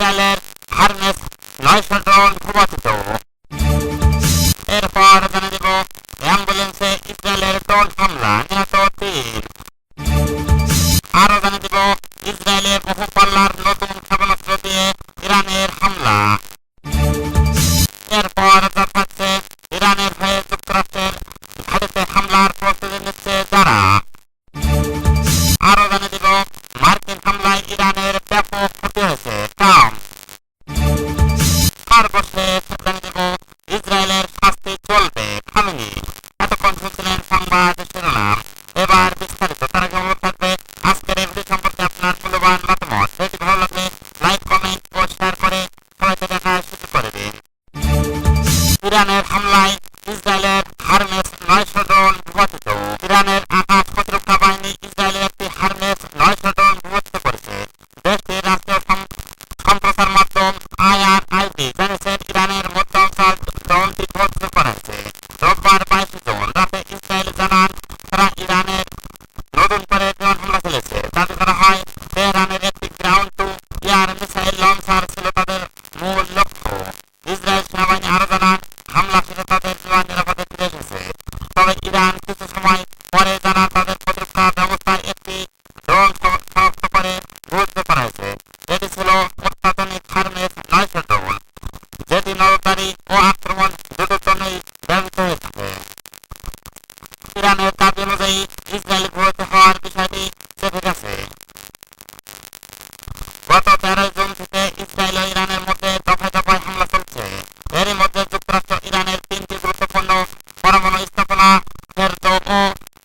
জালের হারনেস নয়শো ড্রোন ভূপাতিত এরপর জানে দেব অ্যাম্বুলেন্সে ইসরায়েলের ড্রোন হামলা, নিহত তিন। আরও জানে দেব ইসরায়েলের বহু পাল্লার নতুন ক্ষেপণাস্ত্র দিয়ে ইরানের হামলা। এরপর যা ইরানের হয়ে যুক্তরাষ্ট্রের ঘাটিতে হামলার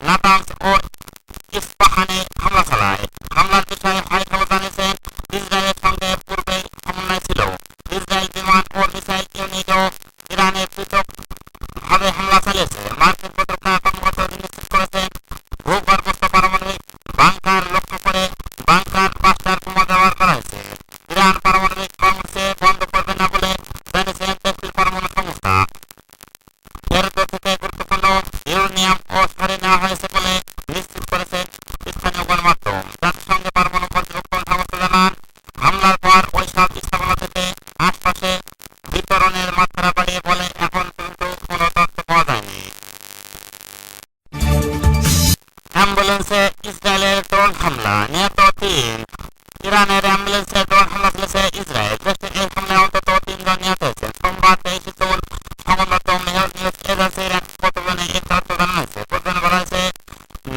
nga tao sa o অ্যাম্বুলেন্সে ইসরায়েলের ড্রোন হামলা নিহত তিন ইরানের অ্যাম্বুলেন্সে ড্রোন হামলা চলেছে ইসরায়েল। দেশটি এই হামলায় অন্তত তিনজন নিহত হয়েছে সোমবার তেইশে জুন সংবাদদাত মেহর নিউজ এজেন্সি এক প্রতিবেদনে এই তথ্য জানানো হয়েছে। প্রতিবেদন করা হয়েছে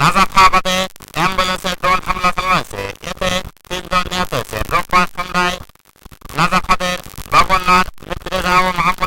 নাজাফাবাদে অ্যাম্বুলেন্সে ড্রোন হামলা চালানো হয়েছে। এতে তিনজন নিহত হয়েছে রোববার সন্ধ্যায় নাজাফাদের গভর্নর মিত্রেজা ও মাহমুদ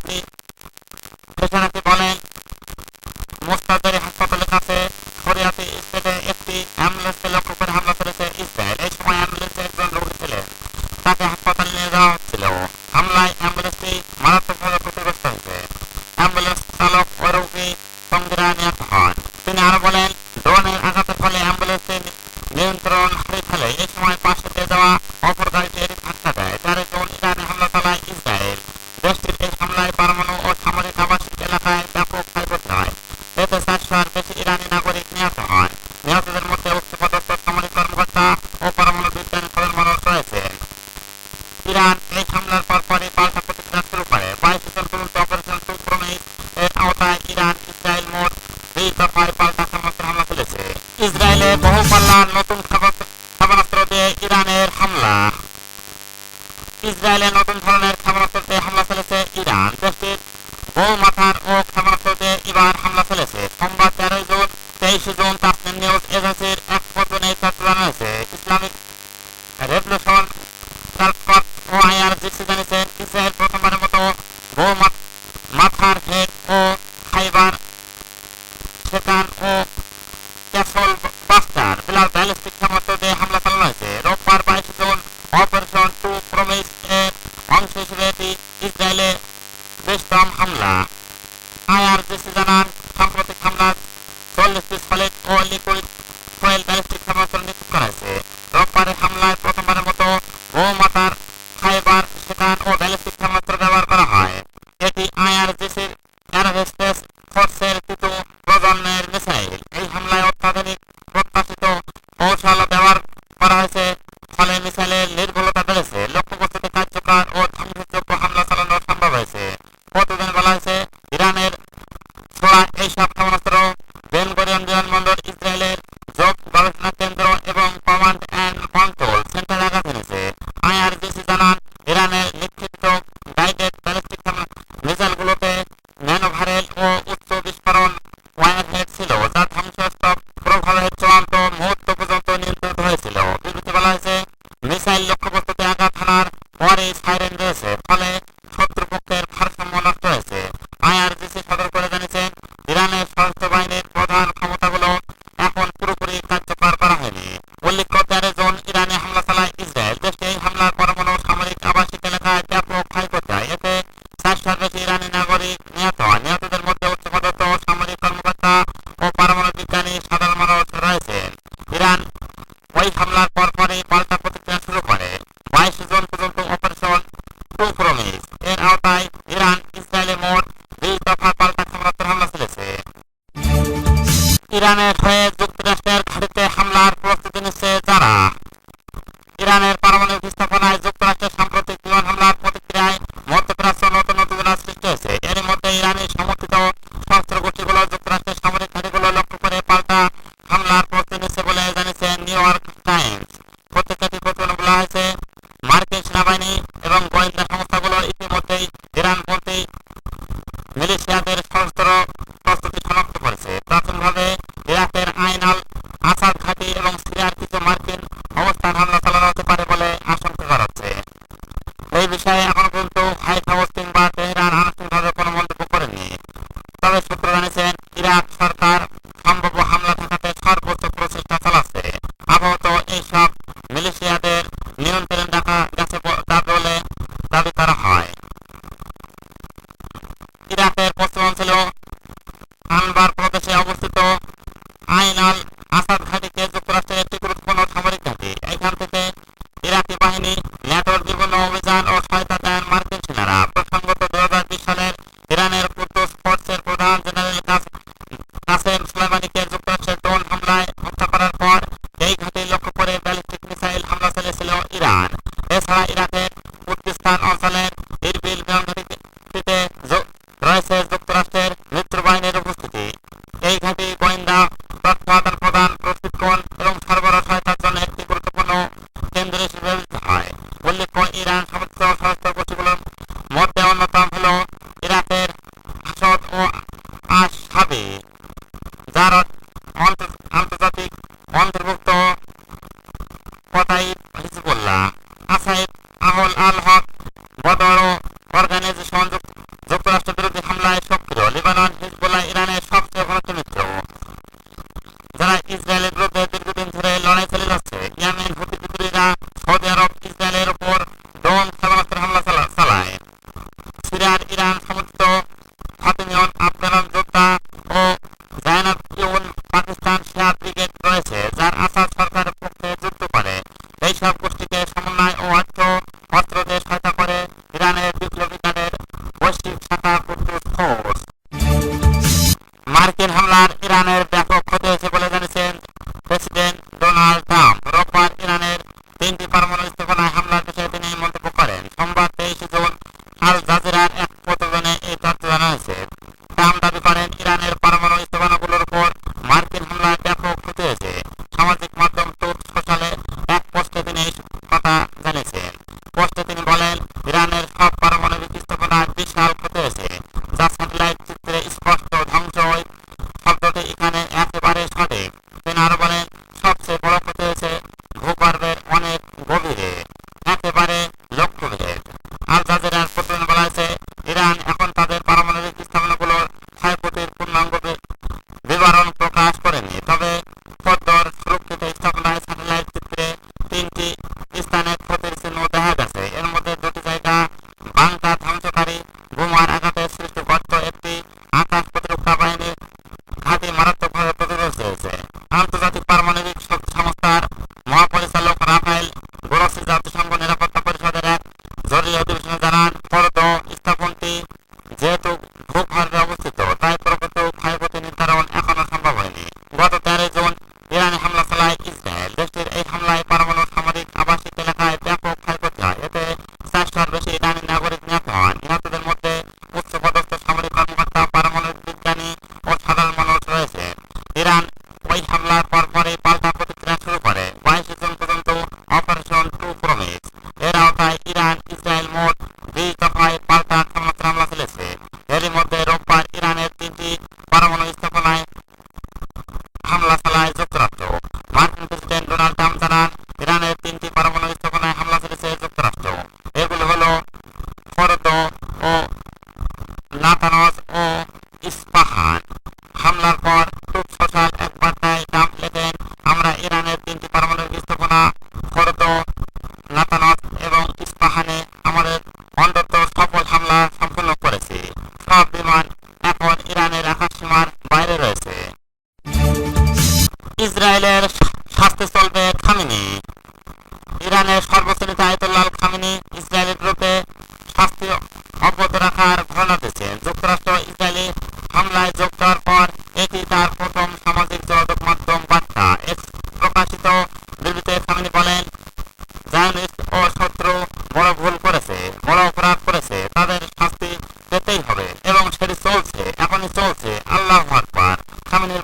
sale en ইসরায়েলে বেশতাম হামলা। আইআরজিসি জানান সাম্প্রতিক হামলার চল্লিশটি সলিড ও New York Times. このカモリカで iPhone জায়গায় অবস্থিত ইরানের নেতা আয়তুল্লাহ খামিনি ইসরায়েলের বিরুদ্ধে শাস্তি অব্যাহত রাখার ঘোষণা দিয়েছেন যুক্তরাষ্ট্র ইসরায়েলি হামলায় যোগ দেওয়ার পর এটি তার প্রথম সামাজিক যোগাযোগ মাধ্যম বার্তা। প্রকাশিত বিবৃতিতে খামিনি বলেন জায়নিস্ট ও শত্রু বড় ভুল করেছে, বড় অপরাধ করেছে, তাদের শাস্তি পেতেই হবে এবং সেটি চলছে, এখনই চলছে। আল্লাহ আকবার। খামিনির